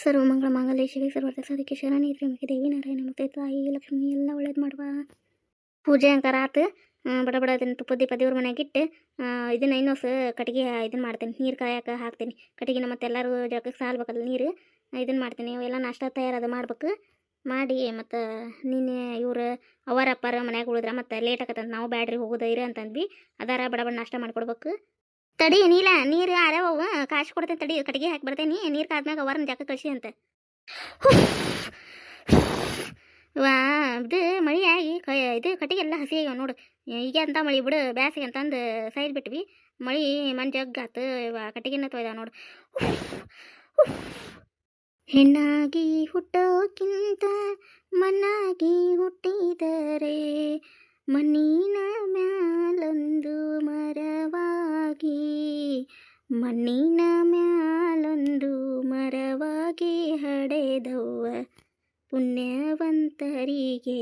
ಸರ್ವಮಂಗಳ ಮಂಗಳ ಶಿವೆ ಸರ್ವರ್ಥ ಸಾಧಿಕೆ ಶರಣಿ ತ್ರಿಮುಖಿ ದೇವಿ ನಾರಾಯಣ ಮತ್ತೆ ತಾಯಿ ಲಕ್ಷ್ಮಿ ಎಲ್ಲ ಒಳ್ಳೇದು ಮಾಡುವ. ಪೂಜೆ ಅಂಕಾರ ಆತು. ಬಡ ಬಡ ಅದನ್ನು ತುಪ್ಪ ದೀಪ ದೇವ್ರ ಆ, ಇದನ್ನ ಇನ್ನೊಸ ಕಟ್ಟಿಗೆ ಇದನ್ನ ಮಾಡ್ತೀನಿ. ನೀರು ಕಾಯಕ ಹಾಕ್ತೀನಿ. ಕಟ್ಟಿಗೆನ ಮತ್ತೆ ಎಲ್ಲರೂ ಜಳಕಕ್ಕೆ ಸಾಲ್ಬೇಕಲ್ಲ ನೀರು ಇದನ್ನ ಮಾಡ್ತೀನಿ. ಅವೆಲ್ಲ ನಾಷ್ಟ ತಯಾರದ ಮಾಡ್ಬೇಕು. ಮಾಡಿ ಮತ್ತು ನಿನ್ನೆ ಇವರು ಅವರ ಅಪ್ಪಾರ ಮನ್ಯಾಗ ಉಳಿದ್ರ ಮತ್ತು ಲೇಟ್ ಆಗತ್ತಂತ ನಾವು ಬ್ಯಾಡ್ರಿ ಹೋಗೋದು ಇರ ಅಂತಂದ್ವಿ. ಅದಾರ ಬಡ ಬಡ ನಾಷ್ಟ ಮಾಡ್ಕೊಡ್ಬೇಕು. ತಡಿ, ನೀಲ, ನೀರು ಆರ್ಯಾವ ಕಾಶ್ ಕೊಡ್ತೇನೆ ತಡಿ ಕಟ್ಟಿಗೆ ಹಾಕಿ ಬರ್ತೇನೆ ನೀರು ಕಾದ್ಮ್ಯಾಗ ಅವರನ್ನ ಜಾಕ ಕಳಿಸಿ ಅಂತ. ವಾ, ಇದು ಮಳೆಯಾಗಿ ಕ, ಇದು ಕಟ್ಟಿಗೆ ಎಲ್ಲ ಹಸಿ ಆಗ್ಯಾವ ನೋಡು. ಈಗ ಅಂತ ಮಳೆ ಬಿಡು, ಬ್ಯಾಸಿಗೆ ಅಂತಂದು ಸೈಡ್ ಬಿಟ್ವಿ. ಮಳೆ ಮನ್ ಜಗ್ಗಾತು ಕಟ್ಟಿಗೆನ ತೊಯ್ದಾವ ನೋಡು. ಹೆಣ್ಣಾಗಿ ಹುಟ್ಟೋಕ್ಕಿಂತ ಮಣ್ಣಾಗಿ ಹುಟ್ಟಿದರೆ ಮಣ್ಣಿನ ಮ್ಯಾಲೊಂದು ಮರವಾಗಿ, ಮಣ್ಣಿನ ಮ್ಯಾಲೊಂದು ಮರವಾಗಿ ಹಡೆದವ್ವ. ಪುಣ್ಯವಂತರಿಗೆ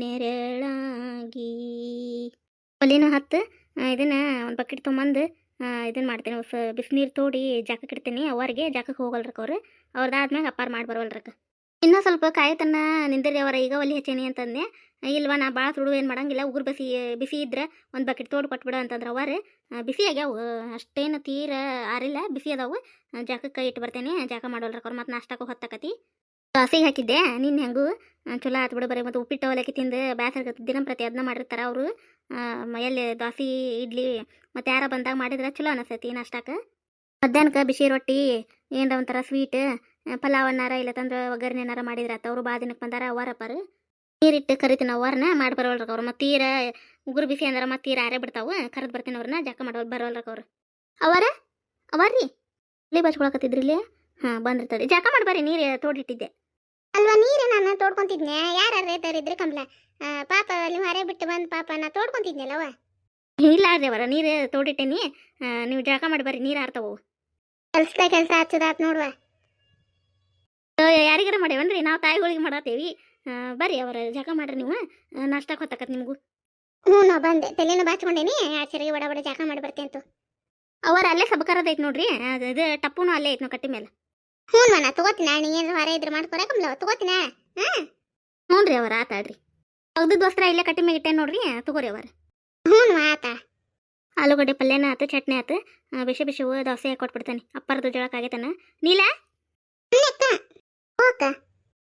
ನೆರಳಾಗಿ. ಒಲಿನ ಹತ್ತು ಇದನ್ನು ಒಂದು ಬಕೆಟ್ ತೊಗೊಂಬಂದು ಇದನ್ನು ಮಾಡ್ತೇನೆ. ಸ ಬಿಸಿನೀರು ತೋಡಿ ಜಾಕಕ್ಕೆ ಇಡ್ತೀನಿ. ಅವರಿಗೆ ಜಾಕಕ್ಕೆ ಹೋಗಲ್ರಕ್ಕ ಅವ್ರು. ಅವ್ರದ್ದಾದ್ಮ್ಯಾಗ ಅಪ್ಪಾರ ಮಾಡಿ ಬರೋಲ್ರಕ್ಕ ಇನ್ನೂ ಸ್ವಲ್ಪ ಕಾಯತನ್ನ ನಿಂದಿರಿ ಅವರ. ಈಗ ಒಲಿ ಹಚ್ಚೇನಿ ಅಂತಂದೆ ಇಲ್ವಾ, ನಾ ಭಾಳ ಸುಡು, ಏನು ಮಾಡಂಗಿಲ್ಲ. ಉಗುರು ಬಿಸಿ ಬಿಸಿ ಇದ್ರೆ ಒಂದು ಬಕೆಟ್ ತೋಡು ಕೊಟ್ಬಿಡು ಅಂತಂದ್ರೆ ಅವರು ಬಿಸಿ ಆಗ್ಯಾವು. ಅಷ್ಟೇನು ತೀರ ಆರಿಲ್ಲ. ಬಿಸಿ ಅದಾವು. ಜಾಕಕ್ಕೆ ಇಟ್ಟು ಬರ್ತೇನೆ. ಜಾಕ ಮಾಡೋಲ್ರ ಅವ್ರು ಮತ್ತು ನಾಷ್ಟಕ್ಕೆ ಹೊತ್ತಾಕತಿ. ದೋಸೆಗೆ ಹಾಕಿದ್ದೆ. ನಿನ್ನ ಹೆಂಗೂ? ಚಲೋ ಆತು ಬಿಡು ಬರೀ. ಮತ್ತು ಉಪ್ಪಿಟ್ಟು ಅವಲಕ್ಕಿ ತಿಂದು ಬೇಸರ ದಿನಂಪ್ರತಿ ಅದನ್ನ ಮಾಡಿರ್ತಾರೆ ಅವರು. ಎಲ್ಲಿ ದಾಸಿ, ಇಡ್ಲಿ, ಮತ್ತು ಯಾರ ಬಂದಾಗ ಮಾಡಿದ್ರೆ ಚಲೋ ಅನಿಸ್ತೈತಿ ನಾಷ್ಟಕ್ಕೆ. ಮಧ್ಯಾಹ್ನಕ್ಕೆ ಬಿಸಿ ರೊಟ್ಟಿ, ಏನರ ಒಂಥರ ಸ್ವೀಟ್ ಪಲಾವ್ ಅನ್ನಾರ ಇಲ್ಲ ತಂದ್ರೆ ಒಗ್ಗರಣೆ ಏನಾರ ಮಾಡಿದ್ರೆ ಅವರು ಬಾ ದಿನಕ್ಕೆ ಬಂದಾರ ಅವರಪ್ಪಾರು ನೀರಿಟ್ಟು ಕರಿತೀನಿ ಅವ್ರನ್ನ ಮಾಡಿ ಬರವಲ್ರಿ ಅವ್ರು. ಮತ್ತೆ ತೀರ ಉಗುರು ಬಿಸಿ ಅಂದ್ರೆ ಮತ್ತೆ ತೀರ ಆರೇ ಬಿಡ್ತಾವೆ ಕರೆದು ಬರ್ತೀನಿ ಅವ್ರನ್ನ ಜಾಕ ಮಾಡೋಲ್ ಬರೋಲ್ರಕ ಅವ್ರು. ಅವರ? ಅವರ್ರಿ? ಇಲ್ಲಿ ಬಚ್ಕೊಳಕತ್ತಿದ್ರಿ ಇಲ್ಲಿ? ಹಾಂ ತಡಿ. ಜಾಕ ಮಾಡಿ ಬರ್ರಿ ನೀರು ತೋಡಿಟ್ಟಿದ್ದೆ ಅಲ್ವಾ ನೀರು ನಾನು ತೋಡ್ಕೊಂತಿದ್ನೆ? ಯಾರ ರೇಟರ್ ಕಮಲ ಪಾಪ ಅಲ್ಲಿ ಹೊರೆ ಬಿಟ್ಟು ಬಂದು ಪಾಪ ನಾ ತೋಡ್ಕೊಂತಿದ್ನಲ್ಲವ ಇಲ್ಲ ಅವರ ನೀರು ತೋಡಿಟ್ಟೇನಿ. ನೀವು ಜಾಕ ಮಾಡಿ ಬರ್ರಿ ನೀರು ಆರ್ತಾವು ಕೆಲ್ಸದ ಕೆಲಸ ಹಚ್ಚದಾತ್ ನೋಡುವ. ಯಾರಿಗಾರ ಮಾಡೇವನ್ರಿ ನಾವು ತಾಯಿಗಳಿಗೆ ಮಾಡತ್ತೇವಿ ಬರ್ರಿ ಅವರ ಜಾಕ ಮಾಡ್ರಿ ನೀವು ನಾಷ್ಟಕ್ಕೆ ಹೊತ್ತಕತ್ ನಿಮಗೂ. ಹ್ಞೂ ನಾ ಬಂದೆ. ತಲೆನೂ ಬಾಚ್ಕೊಂಡೇನಿ. ಸರಿಗೆ ಬಡ ಬಡ ಜಾಕ ಮಾಡಿ ಬರ್ತೇನೆ ಅಂತ. ಅವರ ಅಲ್ಲೇ ಸಬಕರದ ಐತೆ ನೋಡ್ರಿ ಅದು ಇದು ಟಪ್ಪುನು ಅಲ್ಲೇ ಐತೆ ಕಟ್ಟಿ ಮೇಲೆ. ಹ್ಞೂ ನಾ ತಗೋತೀನಿ ನೀ ಏನು ಹೊರ ಇದ್ರೆ ಮಾಡ್ಕೊರ ಕಂಬ್ಲ ತಗೋತೀನಿ? ಹಾಂ? ಹ್ಞೂ ರೀ ಅವರ ಆತಾಡ್ರಿ ತೆಗ್ದದ್ದು ವಸ್ತ್ರ ಇಲ್ಲೇ ಕಟ್ಟಿ ಮೇಲೆ ಇಟ್ಟೆ ನೋಡ್ರಿ ತಗೋರಿ ಅವರ. ಹ್ಞೂ ಆತ. ಆಲೂಗಡ್ಡೆ ಪಲ್ಯನ ಆತು ಚಟ್ನಿ ಆತು ಬಿಸಿ ಬಿಸಿ ಹೂವು ದೋಸೆ ಕೊಟ್ಬಿಡ್ತಾನೆ. ಅಪ್ಪರದು ಜಳಕ ಆಗೈತನ. ನೀಲ? ಹೋಕ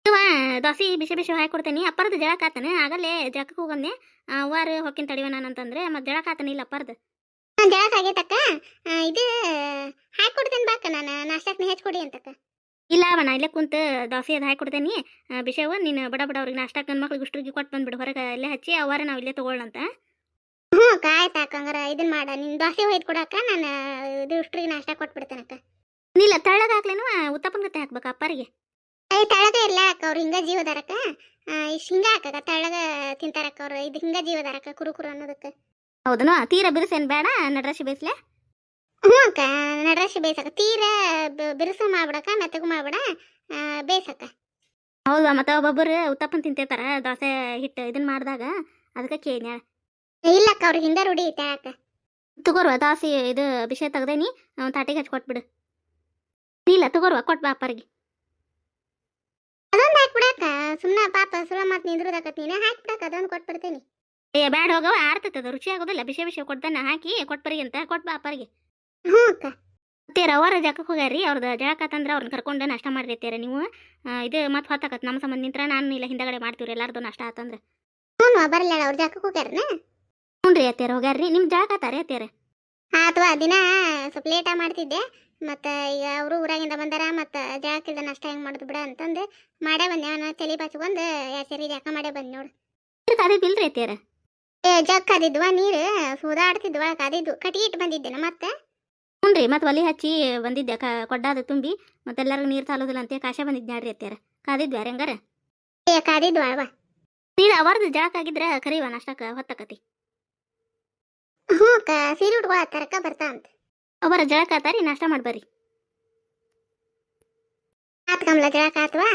ಇವ ದೋಸೆ ಬಿಸಿ ಬಿಸಿ ಹಾಕಿ ಕೊಡ್ತೇನೆ. ಅಪ್ಪರದು ಜಳಕ ಆತನ. ಆಗಲ್ಲೇ ಜಳಕಕ್ಕೆ ಹೋಗಂದೆ. ವಾರ ಹೊಕ್ಕಿನ ತಡಿವ ನಾನು ಅಂತಂದ್ರೆ ಮತ್ತೆ ಜಳಕ ಆತನ ಇಲ್ಲ ಅಪ್ಪರದು ಜಳಕ ಆಗೈತಕ್ಕ. ಇದು ಹಾಕಿ ಕೊಡ್ತೇನೆ ಬಾಕ ನಾನು. ನಾಷ್ಟಕ್ಕೆ ಹೆಚ್ಚಿಕೊಡಿ ಅಂತಕ್ಕ. ಇಲ್ಲ ಅವನ ಇಲ್ಲೇ ಕುಂತ ದೋಸೆ ಅದು ಹಾಕಿ ಕೊಡ್ತೇನೆ. ಬಿಸಿಯವ ನೀನು ಬಡ ಬಡ ಅವ್ರಿಗೆ ನಾಷ್ಟಕ್ಕೆ ನನ್ನ ಮಕ್ಳಿಗೆ ಉಷ್ಟ್ರಿಗೆ ಕೊಟ್ಟು ಬಂದ್ಬಿಡು. ಹೊರಗೆ ಇಲ್ಲೇ ಹಚ್ಚಿ ಅವರ ನಾವು ಇಲ್ಲೇ ತಗೊಳ್ಳಂತ ಹ್ಞೂ ಅಕ್ಕ ಆಯ್ತು ಅಕ್ಕ ಹಂಗಾರ ಇದನ್ನ ಮಾಡ. ನಿನ್ನ ದೋಸೆ ಒಯ್ದು ಕೊಡಕ್ಕ ನಾನು ಇದು ಇಷ್ಟ್ರಿಗೆ ನಾಷ್ಟ ಕೊಟ್ಬಿಡ್ತೇನಕ್ಕ. ಇಲ್ಲ ತಳ್ಳಗಾಗ್ಲೇನು ಉತ್ತಪ್ಪನ ಗತೆ ಹಾಕ್ಬೇಕು ಅಪ್ಪರಿಗೆ. ತಳಗ ಇಲ್ಲ ಅಕ್ಕ ಅವ್ರು ಹಿಂಗ ಜೀವದಾರಕ್ಕ. ಇಷ್ಟು ಹಿಂಗ ಹಾಕಕ್ಕ ತಳಗ ತಿಂತಾರಕ್ಕ ಅವ್ರು ಇದು ಹಿಂಗ ಜೀವದಾರಕ್ಕ ಕುರು ಕುರು ಅನ್ನೋದಕ್ಕೆ ಹೌದನು ತೀರ ಬಿರುಸೇನು ಬೇಡ ನಡ್ರಾಶಿ ಬೇಯಿಸ್ಲೆ. ಹ್ಞೂ ಅಕ್ಕ ನಡ್ರಾಶಿ ಬೇಸಕ ತೀರ ಬಿರುಸು ಮಾಡ್ಬಿಡಕ್ಕ ಮೆತ್ತಗೂ ಮಾಡ್ಬಿಡ ಆ, ಬೇಸಕ್ಕ ಹೌದಾ ಮತ್ತೆ ಒಬ್ಬೊಬ್ಬರು ಉತ್ತಪ್ಪನ್ ತಿಂತಿರ್ತಾರ ದೋಸೆ ಹಿಟ್ಟು ಇದನ್ನ ಮಾಡಿದಾಗ ಅದಕ್ಕೆ ಕೇಳಿದ್ನ ಇಲ್ಲಕ್ಕ ಅವ್ರ ಹಿಂದೆ ರೂಢಿ ಐತೆ ಅಕ್ಕ ತಗೋರ್ವ ದೋಸೆ ಇದು ಬಿಸಿ ತೆಗ್ದೇನಿ ತಾಟಿಗೆ ಹಚ್ಚಿ ಕೊಟ್ಬಿಡು ಇಲ್ಲ ತಗೋರ್ವ ಕೊಟ್ಬಾ ಅಪ್ಪರಿಗೆ. ಹಾಕ್ಬಿಡಕ್ಕ ಸುಮ್ಮನೆ ಪಾಪ ಸುಳ್ಳ ಮಾತು ನಿಂದ್ರದಾಕತ್ ನೀನು. ಹಾಕ್ಬಿಡಕ್ಕ ಅದೊಂದು ಕೊಟ್ಬಿಡ್ತೀನಿ ಏ ಬ್ಯಾಡ ಹೋಗವ ಆರ್ತದ ರುಚಿ ಆಗೋದಿಲ್ಲ. ಬಿಸಿ ಬಿಸಿ ಕೊಡ್ತಾನೆ ಹಾಕಿ ಕೊಟ್ಬರಿಗೆ ಅಂತ. ಕೊಟ್ಬ ಅಪ್ಪರಿಗೆ ಹ್ಞೂ ಅಕ್ಕ ಮತ್ತೆ ರವಾರ ಜಾಗಕ್ಕೆ ಹೋಗ್ಯಾರಿ ಅವ್ರದ್ದು ಜಳಕ ತಂದ್ರೆ ಅವ್ರನ್ನ ಕರ್ಕೊಂಡು ನಷ್ಟ ಮಾಡಿರ್ತೀರ ನೀವು. ಇದು ಮತ್ತೆ ಹೊತ್ತಾಕತ್ ನಮ್ಮ ಸಂಬಂಧ ನಿಂತ್ರ. ನಾನು ಇಲ್ಲ ಹಿಂದಗಡೆ ಮಾಡ್ತೀವ್ರಿ. ಎಲ್ಲಾರ್ದು ನಷ್ಟ ಆತಂದ್ರೆ ಹ್ಞೂ ಬರಲ್ಲ ಅವ್ರ ಜಾಗಕ್ಕೆ ಹೋಗ್ಯಾರನ? ಹ್ಞೂ ರೀ ಅತ್ತೇರ ಹೋಗ್ಯಾರ್ರಿ. ನಿಮ್ಮ ಜಾಗ ಆತಾರ ಅತ್ತೇರ ಅಥವಾ ದಿನ ಸ್ವಲ್ಪ ಲೇಟಾಗಿ ಮಾಡ್ತಿದ್ದೆ. ಮತ್ತು ಈಗ ಅವರು ಊರಾಗಿಂದ ಬಂದಾರ ಮತ್ತು ಜಾಕಿಲ್ದ ನಷ್ಟ ಹೆಂಗೆ ಮಾಡೋದು ಬಿಡ ಅಂತಂದು ಮಾಡೇ ಬಂದೆ. ಅವನ ತಲೆ ಬಾಚ್ಕೊಂಡು ಎರಡು ಸೇರಿ ಜಾಕ ಮಾಡೇ ಬಂದೆ ನೋಡು. ಕಾದಿದ್ದಿಲ್ರಿ ಅತ್ಯಾರ ಏ ಜಗ್ ಕಾದಿದ್ವ ನೀರು? ಸೂದಾಡ್ತಿದ್ವ ಕಾದಿದ್ದು. ಕಟ್ಟಿ ಇಟ್ಟು ಬಂದಿದ್ದೇನೆ ಮತ್ತೆ? ಹ್ಞೂ ರೀ ಮತ್ತೆ ಒಲೆ ಹಚ್ಚಿ ಬಂದಿದ್ದೆ ಕ ಕೊಡ್ಡಾದ ತುಂಬಿ. ಮತ್ತೆಲ್ಲರಿಗೂ ನೀರು ಸಾಲೋದಿಲ್ಲ ಅಂತ ಕಾಶ ಬಂದಿದ್ದೆ ನೋಡ್ರಿ ಅತ್ಯಾರ ಕಾದಿದ್ವಿ ಹೆಂಗಾರ? ಏ ಕಾದಿದ್ವ ಅವ ನೀರು ಅವರ್ದು ಜಾಕ್ ಆಗಿದ್ರೆ ಕರೀವ ನಾಷ್ಟಕ್ಕೆ ಹೊತ್ತಕತಿ ಹ್ಞೂ ಅಕ್ಕ ಸೀರೆ ತರಕ ಬರ್ತಾ ಅಂತ. ಅವರ ಜಳಕ ಆತಾರಿ ನಾಷ್ಟ ಮಾಡ್ಬರ್ರಿ ಆತ್ ಕಮಲ ಜಳಕ ಆತ್ವಾ?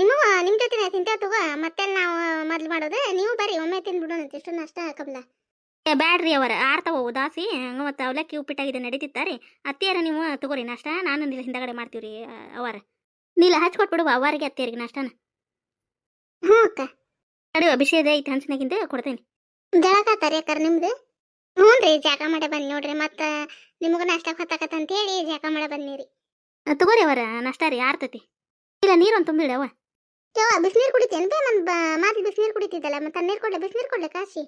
ನಿಮ್ಮ ನಿಮ್ಮ ಜೊತೆ ತಿಂತೇವೆ ತಗೋ. ಮತ್ತೆ ನಾವು ಮೊದ್ಲು ಮಾಡೋದು ನೀವು ಬರ್ರಿ ಒಮ್ಮೆ ತಿಂದ್ಬಿಡೋಣ ಇಷ್ಟು ನಾಷ್ಟ ಕಮಲ. ಬ್ಯಾಡ್ರಿ ಅವರ. ಆರ್ತವ ಉದಾಸಿ. ಹಂಗ ಮತ್ತೆ ಅವಲಕ್ಕಿ ಉಪ್ಪಿಟ್ಟಾಗಿದೆ ನಡೀತಿತ್ತಾರೆ. ಅತ್ತಿಯಾರ ನೀವು ತಗೋರಿ ನಾಷ್ಟ. ನಾನು ನಿಲ್ ಹಿಂದಗಡೆ ಮಾಡ್ತೀವ್ರಿ ಅವರ. ನೀಲ ಹಚ್ಕೊಟ್ಬಿಡುವ ಅವರಿಗೆ ಅತ್ತಿಯರಿಗೆ ನಾಷ್ಟನ. ಹ್ಞೂ ಅಕ್ಕ. ಅಡಿ ಅಭಿಷೇಕ ಐತಿ ಹಂಚಿನಾಗಿಂದ ಕೊಡ್ತೇನೆ. ಜಳಕಾತಾರಿ ಅಕ್ಕಾರ ನಿಮ್ದು? ಹ್ಞೂ ರೀ ಜಾಗ ಮಾಡ ಬಂದ್ ನೋಡ್ರಿ. ಮತ್ತೆ ನಿಮಗೆ ನಾಷ್ಟ ಹೊತ್ತಾಕತ್ತ ಅಂತೇಳಿ ಜಾಗ ಮಾಡ ಬಂದಿರಿ. ತಗೋರಿ ಅವರ ನಾಷ್ಟ ರೀ ಆರ್ತತಿ. ಇಲ್ಲ ನೀರೊಂದು ತುಂಬಿಡ ಅವ. ಯವ್ವ ಬಿಸಿನೀರು ಕುಡಿತೇನು ಬೇ ನನ್ನ ಮಾತು ಬಿಸಿನೀರು ಕುಡಿತಿದ್ದಲ್ಲ ಮತ್ತೆ ತಣ್ಣೀರು ಕೊಡ್ಲೆ ಬಿಸಿನೀರು ಕೊಡ್ಲೆ ಕಾಶಿ?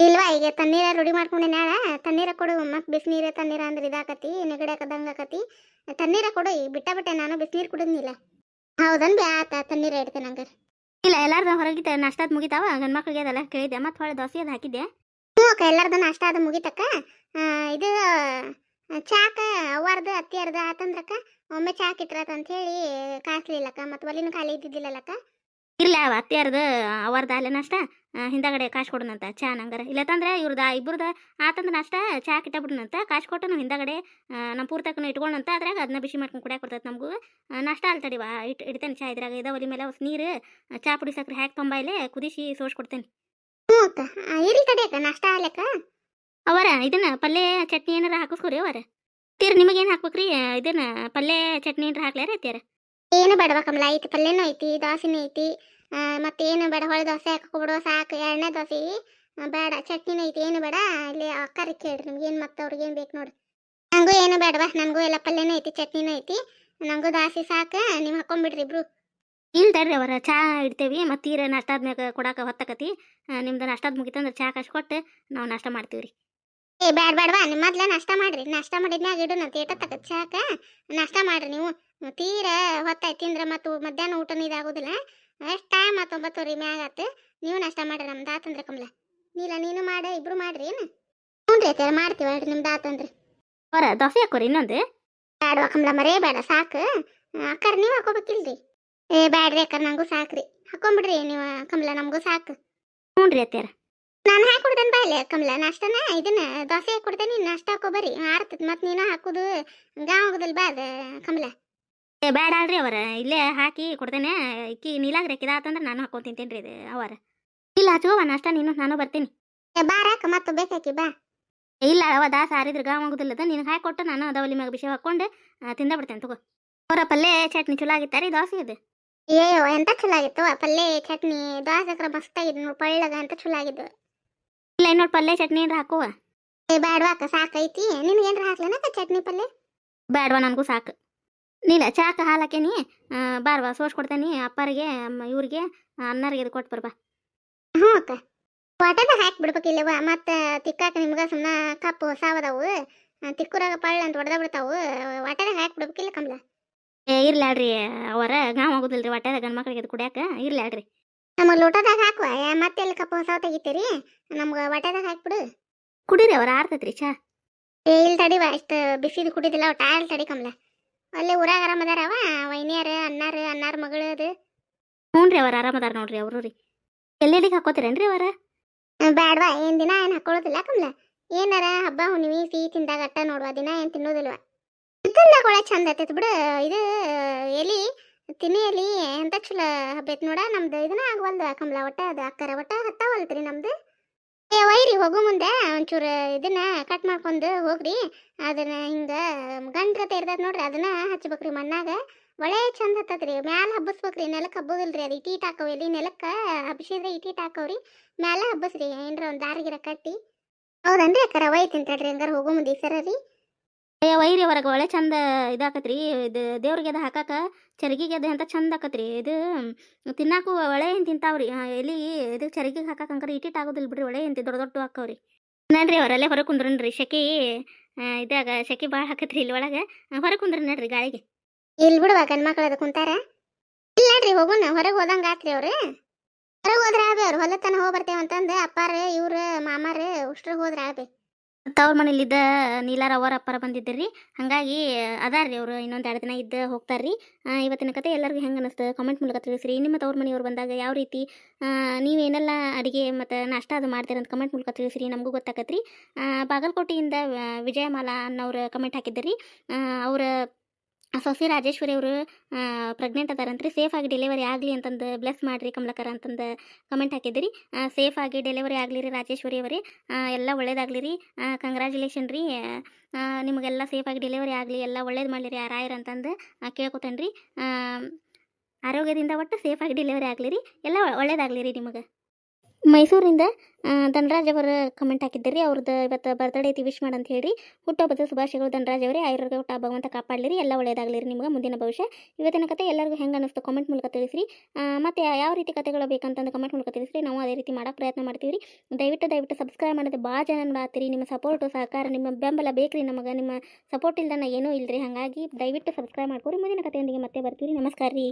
ಇಲ್ವಾ ಈಗ ತಣ್ಣೀರ ರೂಢಿ ಮಾಡ್ಕೊಂಡೆ ನಾಳ ತಣ್ಣೀರ ಕೊಡು ಮತ್ತೆ ಬಿಸಿನೀರ ತಣ್ಣೀರ ಅಂದ್ರೆ ಇದಾಕತಿ ನೆಗಡಿ ಹಾಕದಂಗ ಆಕತಿ. ತಣ್ಣೀರ ಕೊಡು ಈ ಬಿಟ್ಟ ಬಿಟ್ಟೆ ನಾನು ಬಿಸಿನೀರು ಕುಡಿದ್ನಿಲ್ಲ. ಹೌದನ್ ಬೇ ಆತ ತಣ್ಣೀರ ಇಡ್ತೇನೆ ಹಂಗಾರೆ. ಇಲ್ಲ ಎಲ್ಲಾರ್ದು ಹೊರಗಿದ್ದೆ ನಾಷ್ಟಾದ್ ಮುಗಿತಾವ ಗಂಡ್ ಮಕ್ಳಿಗೆ ಅದೆಲ್ಲ ಕೇಳಿದ್ದೆ ಮತ್ತೆ ಹೊಳೆ ದೋಸೆ ಅದು ಹಾಕಿದ್ದೆ. ಹ್ಞೂ ಅಕ್ಕ ಎಲ್ಲಾರ್ದು ನಾಷ್ಟ ಅದು ಮುಗಿತಕ್ಕ? ಇದು, ಚಾಕ ಅವ್ವಾರ್ದು, ಅತ್ತಿಯರ್ದು ಆತಂದ್ರಕ್ಕ? ಒಮ್ಮೆ ಚಾಕ್ ಇಟ್ರತ ಅಂತ ಹೇಳಿ ಕಾಸ್ಲಿಲ್ಲಕ್ಕ, ಮತ್ತೆ ಒಲಿನ ಖಾಲಿ ಇದ್ದಿದ್ದಿಲ್ಲಕ್ಕ ಇಲ್ಲ, ಅವ ಅತ್ತೆಯರ್ದು ಅವರ್ದ ಅಲ್ಲೇ ನಾಷ್ಟ ಹಿಂದಗಡೆ ಕಾಶ್ ಕೊಡೋಣಂತ ಚಾ ನಂಗಾರ. ಇಲ್ಲತ್ತಂದ್ರೆ ಇವ್ರದ, ಇಬ್ಬರದ ಆತಂದ್ರ ನಾಷ್ಟ ಚಾ ಕಿಟ್ಟಬಿಡೋಣಂತ ಕಾಶ್ ಕೊಟ್ಟು ನಾವು ಹಿಂದಗಡೆ ನಮ್ಮ ಪೂರ್ತಕ್ಕನ ಅಂತ ಅದ್ರಾಗ ಅದನ್ನ ಬಿಸಿ ಮಾಡ್ಕೊಂಡು ಕುಡಿಯಾಕ ಬರ್ತೈತೆ ನಮಗೂ. ನಷ್ಟ ನಾಷ್ಟ ಅಲ್ಲಿ ತಡಿವಾ, ಇಟ್, ಇಡ್ತೇನೆ ಚಾ ಇದ್ರಾಗ ಇದ ಒಲಿ ಮೇಲೆ ನೀರು ಚಾ ಪುಡಿ ಸಕ್ಕರೆ ಹಾಕಿ ಇಲ್ಲೇ ಕುದಿಸಿ ಸೋಸ್ಕೊಡ್ತೇನೆ. ಹ್ಞೂ ಅಕ್ಕ ಇರ್ಲಿ ತಡಿ ಅಕ್ಕ ನಾಷ್ಟ ಆಗ್ಲಕ್ಕ ಅವರ ಇದನ್ನ ಪಲ್ಲೆ ಚಟ್ನಿ ಏನಾರ ಹಾಕಿಸ್ಕೊರಿ ಅವರ. ತೀರ್ ನಿಮಗೇನು ಹಾಕ್ಬೇಕ್ರಿ? ಇದನ್ನ ಪಲ್ಲೆ ಚಟ್ನಿ ಏನಾರ ಹಾಕ್ಲಾರ ಐತಿಯಾರ ಏನು ಬೇಡವಾ ಕಮಲ ಐತಿ ಪಲ್ಯನೂ ಐತಿ ದೋಸೆನೂ ಐತಿ. ಮತ್ತೇನು ಬೇಡ ಹೊಳೆ ದೋಸೆ ಹಾಕೊಬಿಡು ಸಾಕು. ಎಣ್ಣೆ ದೋಸೆ ಬೇಡ ಚಟ್ನಿನೂ ಐತಿ ಏನು ಬೇಡ. ಇಲ್ಲಿ ಅಕ್ಕರಿ ಕೇಳ್ರಿ ನಿಮ್ಗೆ ಏನು ಮತ್ತೆ ಅವ್ರಿಗೆ ಏನು ಬೇಕು ನೋಡ್ರಿ. ನನಗೂ ಏನು ಬೇಡವಾ ನನಗೂ ಎಲ್ಲ ಪಲ್ಯನೂ ಐತಿ ಚಟ್ನಿನೂ ಐತಿ. ನನಗೂ ದಾಸಿ ಸಾಕು ನೀವು ಹಾಕೊಂಡ್ಬಿಡ್ರಿ ಇಬ್ರು. ಇಲ್ಲ ತಡ್ರಿ ಅವರ ಚಾ ಇಡ್ತೇವಿ ಮತ್ತು ತೀರ ನಾಷ್ಟಾದ ಮ್ಯಾಗ ಕೊಡಾಕ ಹೊತ್ತಕತಿ. ನಿಮ್ದು ನಾಷ್ಟಾದ್ ಮುಗಿತಂದ್ರೆ ಚಾ ಕಾಸು ಕೊಟ್ಟು ನಾವು ನಾಷ್ಟ ಮಾಡ್ತೀವಿ ರೀ ಏ ಬ್ಯಾಡ ಬ್ಯಾಡ್ವಾ ನಿಮ್ಮ ಮೊದ್ಲೇ ನಾಷ್ಟ ಮಾಡ್ರಿ. ನಾಷ್ಟ ಮಾಡಿದ್ಮ್ಯಾಗ ಇಡು ನಾ ತೇಟ ತಕ ಚಾಕ. ನಾಷ್ಟ ಮಾಡ್ರಿ ನೀವು. ತೀರ ಹೊತ್ತಾಯ್ತು ತಿಂದ್ರೆ ಮತ್ತು ಮಧ್ಯಾಹ್ನ ಊಟ ಇದಾಗೋದಿಲ್ಲ. ಎಷ್ಟು ಟೈಮ್ ಆತು ಒಂಬತ್ತುವರೆ ಮ್ಯಾಗ ಆತು. ನೀವು ನಾಷ್ಟ ಮಾಡ್ರಿ ನಮ್ದು ಆತಂದ್ರೆ ಕಮಲ. ನೀಲ ನೀನು ಮಾಡ ಇಬ್ರು ಮಾಡ್ರಿ ಏನು? ಹ್ಞೂ ರೀ ಅತ್ಯಾರ ಮಾಡ್ತೀವಿ ಹೇಳ್ರಿ ನಿಮ್ದು ಆತಂದ್ರೆ ಹೊರ ದೋಸೆ ಹಾಕೋರಿ ಇನ್ನೊಂದು? ಬ್ಯಾಡ್ವಾ ಕಮಲ ಮರೇ ಬೇಡ ಸಾಕು. ಅಕ್ಕಾರ ನೀವು ಹಾಕೋಬೇಕಿಲ್ರಿ. ಏ ಬ್ಯಾಡ್ರಿ ಅಕ್ಕ ನಂಗೂ ಸಾಕ್ರಿ. ಹಾಕೊಂಬಿಡ್ರಿ ನೀವು ಕಮಲ ನಮಗೂ ಸಾಕು. ಹ್ಞೂ ರೀ ಅತ್ಯಾರ ನಾನು ಹಾಕೊಡ್ತೇನೆ ಬಾಯ್ಲೆ ಕಮಲ ನಾಷ್ಟನ? ಇದನ್ನ ದೋಸೆ ಹಾಕೊಡ್ತೇನೆ ನಾಷ್ಟ ಹಾಕೋ ಬರ್ರಿ ಆರ್ತೈತಿ ಮತ್ತೆ ನೀನು ಹಾಕೋದು ಗಾಂವ್ ಆಗೋದಿಲ್ಲ ಬಾ ಅದು ಕಮಲ. ಏ ಬೇಡ ಅಲ್ರಿ ಅವರ ಇಲ್ಲೇ ಹಾಕಿ ಕೊಡ್ತೇನೆ. ಇಕ್ಕಿ ನೀಲಾಗ್ರಿ ಆತಂದ್ರೆ ನಾನು ಹಾಕೊಂಡು ತಿಂತೇನೆ ರೀ ಇದು ಅವರ ಇಲ್ಲ ಹಚ್ಕೋವ ನಾಷ್ಟ ನೀನು ನಾನು ಬರ್ತೀನಿ. ಏ ಬಾರಾಕ ಮತ್ತೆ ಬೇಕಾಕಿ ಬಾ. ಇಲ್ಲ ಅವ ದಾಸ ಆರಿದ್ರೆ ಅದ. ನಿನಗೆ ಹಾಕಿ ಕೊಟ್ಟು ನಾನು ಅದವಲಿ ಮ್ಯಾಗ ಬಿಸಿ ಹಾಕೊಂಡು ತಿಂದ ಬಿಡ್ತೇನೆ ತಗೋ. ಅವರ ಪಲ್ಯ ಚಟ್ನಿ ಚಲೋ ಆಗಿತ್ತಾರೆ ದೋಸೆ ಇದು? ಏಯೋ ಎಂತ ಚಲೋ ಆಗಿತ್ತು ಚಟ್ನಿ ದೋಸೆ ಮಸ್ತ್ ಆಗಿದ್ ನೋಡ್, ಪಳ್ಳಗ ಅಂತ ಚಲೋ ಆಗಿದ್ದು ಇಲ್ಲ ನೋಡ್ ಪಲ್ಯ ಚಟ್ನಿ ಏನ್ರ ಹಾಕುವ ಏ ಬ್ಯಾಡ್ವಾಕ ಸಾಕೈತಿ. ನಿನ್ಗೇನ್ರ ಹಾಕ್ಲೇನಕ್ಕ ಚಟ್ನಿ, ಪಲ್ಲೆ? ಬ್ಯಾಡ್ವಾ, ನನಗೂ ಸಾಕು. ನೀಲ ಚಾಕ ಹಾಲು ಬಾರ್ವಾ, ಸೋಸ್ ಕೊಡ್ತೇನಿ ಅಪ್ಪರಿಗೆ ಇವ್ರಿಗೆ ಅನ್ನರಿಗೆ ಇದು ಕೊಟ್ಟು ಬರ್ಬಾ. ಹ್ಞೂ ಅಕ್ಕ. ವಾಟದ ಹಾಕಿ ಬಿಡ್ಬೇಕಿಲ್ಲವ ಮತ್ತೆ ತಿಕ್ಕಾಕ ನಿಮ್ಗೆ ಸುಮ್ಮನೆ ಕಪ್ಪು, ಸಾವದವು ತಿಕ್ಕುರಾಗ ಪಳ್ಳ ಅಂತ ಹೊಡೆದ ಬಿಡ್ತಾವು ವಾಟದಾಗ ಹಾಕಿ ಬಿಡ್ಬೇಕಿಲ್ಲ ಕಮಲ ಏ ಇರ್ಲಿ ಅವರ ಗಾಂವ್ ಆಗುದಿಲ್ರಿ ಹೊಟ್ಟೆದಾಗ ಗಂಡ್ ಮಕ್ಳಿಗೆ ಅದು ಕುಡಿಯಾಕ ಇರ್ಲಾಡ್ರಿ ನಮಗೆ ಲೋಟದಾಗ ಹಾಕುವ ಮತ್ತೆ ಎಲ್ಲಿ ಕಪ್ಪ ಹೊಸ ತೆಗಿತೀರಿ? ನಮ್ಗೆ ಹಾಕಿ ಹಾಕ್ಬಿಡು. ಕುಡೀರಿ ಅವ್ರ ಆರ್ತೈತ್ರಿ ಚಾ. ಏ ಇಲ್ಲಿ ತಡಿವ ಇಷ್ಟು ಬಿಸಿದು ಕುಡಿದಿಲ್ಲ ಒಟ್ಟು ಆಲ್ ತಡಿ ಕಮಲ. ಅಲ್ಲೇ ಊರಾಗ ಆರಾಮದಾರವ ವೈನಿಯರ ಅನ್ನಾರ ಅನ್ನಾರ ಮಗಳು ಅದು. ಹ್ಞೂ ರೀ ಅವ್ರ ಆರಾಮದಾರ ನೋಡ್ರಿ ಅವರು ರೀ. ಎಲ್ಲೆಲ್ಲಿಗೆ ಹಾಕೋತೀರೇನ್ರಿ ಅವರ? ಬ್ಯಾಡ್ವಾ ಏನ್ ದಿನ ಏನು ಹಾಕೊಳ್ಳೋದಿಲ್ಲ ಕಮಲ. ಏನಾರ ಹಬ್ಬ ಹುಣ್ಣಿಮೆ ಸಿಹಿ ತಿಂದಾಗ ಅಟ್ಟ ನೋಡುವ ದಿನ ಏನು ತಿನ್ನೋದಿಲ್ವ. ತಿನ್ನದಾಗ ಒಳ್ಳೆ ಚಂದ ಆತೈತಿ ಬಿಡು. ಇದು ಎಲಿ, ತಿನ್ನಿ ಎಲಿ ಎಂತ ಚಲೋ ಹಬ್ಬೈತಿ ನೋಡ. ನಮ್ದು ಇದನ್ನ ಆಗವಲ್ದು ಕಮಲ ಒಟ್ಟ, ಅದು ಅಕ್ಕರ ಒಟ್ಟ ಹತ್ತಾವಲ್ತ್ರಿ ನಮ್ದು. ಏ, ಒಯ್ರಿ, ಹೋಗು ಮುಂದೆ. ಒಂಚೂರು ಇದನ್ನ ಕಟ್ ಮಾಡ್ಕೊಂಡು ಹೋಗ್ರಿ. ಅದನ್ನ ಹಿಂಗೆ ಗಂಟ್ರ ಇರ್ತೈತೆ ನೋಡ್ರಿ, ಅದನ್ನ ಹಚ್ಬೇಕ್ರಿ ಮಣ್ಣಾಗ. ಒಳ್ಳೆ ಚಂದ ಹತ್ತತ್ರಿ. ಮ್ಯಾಲ ಹಬ್ಬಸ್ಬೇಕ್ರಿ. ನೆಲಕ್ಕೆ ಹಬ್ಬದಿಲ್ರಿ ಅದು. ಇಟೀಟ್ ಹಾಕವ್ ಎಲಿ ನೆಲಕ್ಕೆ ಹಬ್ಸಿದ್ರೆ ಇಟೀಟ್ ಹಾಕವ್ರಿ ಮ್ಯಾಲ ಹಬ್ಬಸ್ರಿ. ಏನ್ರ ದಾರಿ ದಾರಿಗಿರ ಕಟ್ಟಿ. ಹೌದನ್ರಿ ಅಕ್ಕರ? ಒಯ್ತೀನಿ ತಡ್ರಿ ಹಂಗಾರ ಹೋಗೋ ಮುಂದೆ ಸರ ರೀ. ಏ, ವೈರಿ ಹೊರಗೆ ಒಳ್ಳೆ ಚಂದ ಇದಾಕತ್ರಿ. ಇದು ದೇವ್ರಿಗೆ ಅದು ಹಾಕಾಕ ಚರಗಿಗೆ ಅದು ಅಂತ ಚಂದ ಆಕತ್ರಿ. ಇದು ತಿನ್ನಾಕು ಒಳ್ಳೆ ಏನು ತಿಂತಾವ್ರಿ. ಎಲ್ಲಿ ಎಲಿ ಇದು ಚರಗಿಗೆ ಹಾಕಾಕ ಅಂಕರ ಇಟ್ಟಿಟ್ ಆಗೋದಿಲ್ಲ ಬಿಡ್ರಿ. ಒಳ್ಳೆ ಏನು ದೊಡ್ಡ ದೊಡ್ಡ ಹಾಕವ್ರಿ. ನಡ್ರಿ ಅವರಲ್ಲೇ ಹೊರ ಕುಂದ್ರನ್ರಿ. ಶೆಕಿ ಇದಾಗ ಶಕಿ ಭಾಳ ಹಾಕತ್ರಿ ಇಲ್ಲಿ ಒಳಗೆ. ಹೊರ ಕುಂದ್ರಿ ನಡ್ರಿ ಗಾಳಿಗೆ. ಇಲ್ಲಿ ಬಿಡುವ ಗಂಡ್ಮಕ್ಳು ಅದ ಕುಂತಾರ. ಇಲ್ಲ ನಡ್ರಿ ಹೋಗೋಣ ಹೊರಗೆ ಹೋದಂಗ ಆತ್ರಿ ಅವ್ರಿ. ಹೊರಗೆ ಹೋದ್ರೆ ಆಬೆ ಅವ್ರು. ಹೊಲತನ ಹೋಗಿ ಬರ್ತೇವೆ ಅಂತಂದು ಅಪ್ಪಾರ, ಇವ್ರ, ಮಾಮಾರ ಉಷ್ಟ್ರ ಹೋದ್ರೆ ಆಬೆ ತವ್ರ ಮನೇಲಿದ್ದ ನೀಲಾರ ಅವರ ಅಪ್ಪಾರ ಬಂದಿದ್ದರಿ ಹಾಗಾಗಿ, ಅದಾರ್ರಿ ಅವರು, ಇನ್ನೊಂದು ಎರಡು ದಿನ ಇದ್ದು ಹೋಗ್ತಾರ್ರಿ. ಇವತ್ತಿನ ಕತೆ ಎಲ್ಲರಿಗೂ ಹೆಂಗೆ ಅನಿಸ್ತು ಕಮೆಂಟ್ ಮೂಲಕ ತಿಳಿಸ್ರಿ. ನಿಮ್ಮ ತವ್ರ ಮನೆಯವ್ರು ಬಂದಾಗ ಯಾವ ರೀತಿ ನೀವೇನೆಲ್ಲ ಅಡುಗೆ ಮತ್ತು ನಾಷ್ಟ ಅದು ಮಾಡ್ತೀರ ಅಂತ ಕಮೆಂಟ್ ಮೂಲಕ ತಿಳಿಸ್ರಿ, ನಮಗೂ ಗೊತ್ತಾಗತ್ತೆ ರೀ ಬಾಗಲಕೋಟೆಯಿಂದ ವಿಜಯಮಾಲಾ ಅನ್ನೋರು ಕಮೆಂಟ್ ಹಾಕಿದ್ರಿ ಅವರ ಸೊಸಿ ರಾಜೇಶ್ವರಿ ಅವರು ಪ್ರೆಗ್ನೆಂಟ್ ಅದಾರಂತ್ರಿ. ಸೇಫ್ ಆಗಿ ಡೆಲಿವರಿ ಆಗಲಿ ಅಂತಂದು ಬ್ಲೆಸ್ ಮಾಡಿರಿ ಕಮಲಕರ ಅಂತಂದು ಕಮೆಂಟ್ ಹಾಕಿದ್ರಿ. ಸೇಫ್ ಆಗಿ ಡೆಲಿವರಿ ಆಗಲಿ ರೀ ರಾಜೇಶ್ವರಿ ಅವರೇ. ಎಲ್ಲ ಒಳ್ಳೇದಾಗಲಿ ರೀ ಕಂಗ್ರ್ಯಾಚುಲೇಷನ್ ರೀ. ನಿಮಗೆಲ್ಲ ನಿಮಗೆಲ್ಲ ಸೇಫಾಗಿ ಡೆಲಿವರಿ ಆಗಲಿ, ಎಲ್ಲ ಒಳ್ಳೇದು ಮಾಡಲಿ ರೀ ರಾಯರ್ ಅಂತಂದು ಕೇಳ್ಕೊತೇನೆ ರೀ ಆರೋಗ್ಯದಿಂದ ಒಟ್ಟು ಆಗಿ ಡೆಲಿವರಿ ಆಗಲಿ ರೀ ಎಲ್ಲ ಒಳ್ಳೇದಾಗಲಿ ರೀ ನಿಮಗೆ. ಮೈಸೂರಿಂದ ಧನರಾಜ್ ಅವರ ಕಮೆಂಟ್ ಹಾಕಿದ್ದೀರಿ. ಅವ್ರದ್ದು ಇವತ್ತು ಬರ್ತ್ಡೇ ಐತಿ ವಿಶ್ ಮಾಡಂತ ಹೇಳಿ ಹುಟ್ಟುಹಬ್ಬದ ಶುಭಾಶಯಗಳು ಧನರಾಜ್ ಅವರೇ. ಆಯುರ್ವೇದ ಹುಟ್ಟ ಭಗವಂತ ಕಾಪಾಡಲಿರಿ. ಎಲ್ಲ ಒಳ್ಳೇದಾಗಲಿ ರೀ ನಿಮ್ಗೆ ಮುಂದಿನ ಭವಿಷ್ಯ. ಇವತ್ತಿನ ಕತೆ ಎಲ್ಲರಿಗೂ ಹೆಂಗೆ ಅನ್ನಿಸ್ತು ಕಮೆಂಟ್ ಮೂಲಕ ತಿಳಿಸಿರಿ. ಮತ್ತು ಯಾವ ರೀತಿ ಕತೆಗಳು ಬೇಕಂತಂದು ಕಮೆಂಟ್ ಮೂಲಕ ತಿಳಿಸಿರಿ. ನಾವು ಅದೇ ರೀತಿ ಮಾಡೋಕೆ ಪ್ರಯತ್ನ ಮಾಡ್ತೀವಿ ರೀ ದಯವಿಟ್ಟು ದಯವಿಟ್ಟು ಸಬ್ಸ್ಕ್ರೈಬ್ ಮಾಡೋದು ಭಾಳ ಜನ ನೋಡಾತೀರಿ ನಿಮ್ಮ ಸಪೋರ್ಟು ಸಹಕಾರ, ನಿಮ್ಮ ಬೆಂಬಲ ಬೇಕ್ರಿ ನಮಗೆ. ನಿಮ್ಮ ಸಪೋರ್ಟ್ ಇಲ್ದನ ಏನೂ ಇಲ್ಲರಿ ಹಾಗಾಗಿ ದಯವಿಟ್ಟು ಸಬ್ಸ್ಕ್ರೈಬ್ ಮಾಡ್ಕೊರಿ. ಮುಂದಿನ ಕಥೆಯೊಂದಿಗೆ ಮತ್ತೆ ಬರ್ತೀವಿ ನಮಸ್ಕಾರ ರೀ